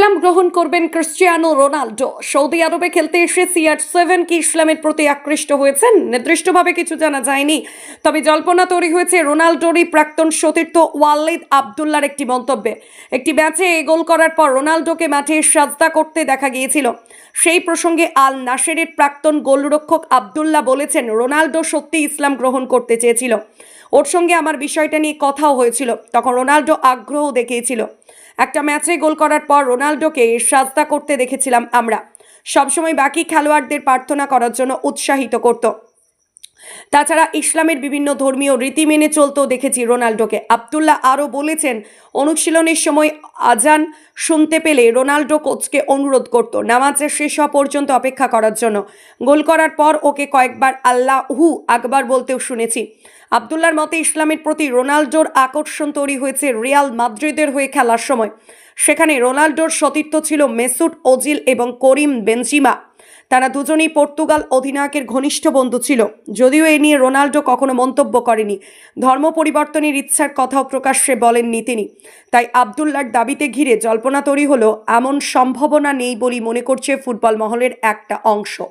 ইসলাম গ্রহণ করবেন Cristiano Ronaldo. Saudi আরবে খেলতে এসে সিআর সেভেন কি ইসলামের প্রতি আকৃষ্ট হয়েছেন? নির্দিষ্টভাবে কিছু জানা যায়নি। তবে জল্পনা তৈরি হয়েছে রোনাল্ডোরই প্রাক্তন সতীর্থ ওয়ালিদ আবদুল্লার একটি মন্তব্যে। একটি ম্যাচে গোল করার পর রোনাল্ডোকে মাঠে সাজদা করতে দেখা গিয়েছিল। সেই প্রসঙ্গে আল নাসেরের প্রাক্তন গোলরক্ষক আবদুল্লাহ বলেছেন, রোনাল্ডো সত্যি ইসলাম গ্রহণ করতে চেয়েছিল। ওর সঙ্গে আমার বিষয়টা নিয়ে কথাও হয়েছিল। তখন রোনাল্ডো আগ্রহ দেখিয়েছিল। একটা ম্যাচে গোল করার পর রোনাল্ডোকে সাজদা করতে দেখেছিলাম আমরা। সবসময় বাকি খেলোয়াড়দের প্রার্থনা করার জন্য উৎসাহিত করত। তাছাড়া ইসলামের বিভিন্ন ধর্মীয় রীতি মেনে চলতেও দেখেছি রোনাল্ডোকে। আবদুল্লাহ আরও বলেছেন, অনুশীলনের সময় আজান শুনতে পেলে রোনাল্ডো কোচকে অনুরোধ করত নামাজের শেষ হওয়া পর্যন্ত অপেক্ষা করার জন্য। গোল করার পর ওকে কয়েকবার আল্লাহু আকবার বলতেও শুনেছি। আবদুল্লার মতে ইসলামের প্রতি রোনাল্ডোর আকর্ষণ তৈরি হয়েছে রিয়াল মাদ্রিদের হয়ে খেলার সময়। সেখানে রোনাল্ডোর সতীর্থ ছিল মেসুট ওজিল এবং করিম বেনজিমা। তারা দুজনেই পর্তুগাল অধিনায়কের ঘনিষ্ঠ বন্ধু ছিল। যদিও এ নিয়ে রোনাল্ডো কখনো মন্তব্য করেনি। ধর্ম পরিবর্তনের ইচ্ছার কথাও প্রকাশ্যে বলেননি তিনি। তাই আবদুল্লার দাবিতে ঘিরে জল্পনা তৈরি হলো, এমন সম্ভাবনা নেই বলেই মনে করছে ফুটবল মহলের একটা অংশ।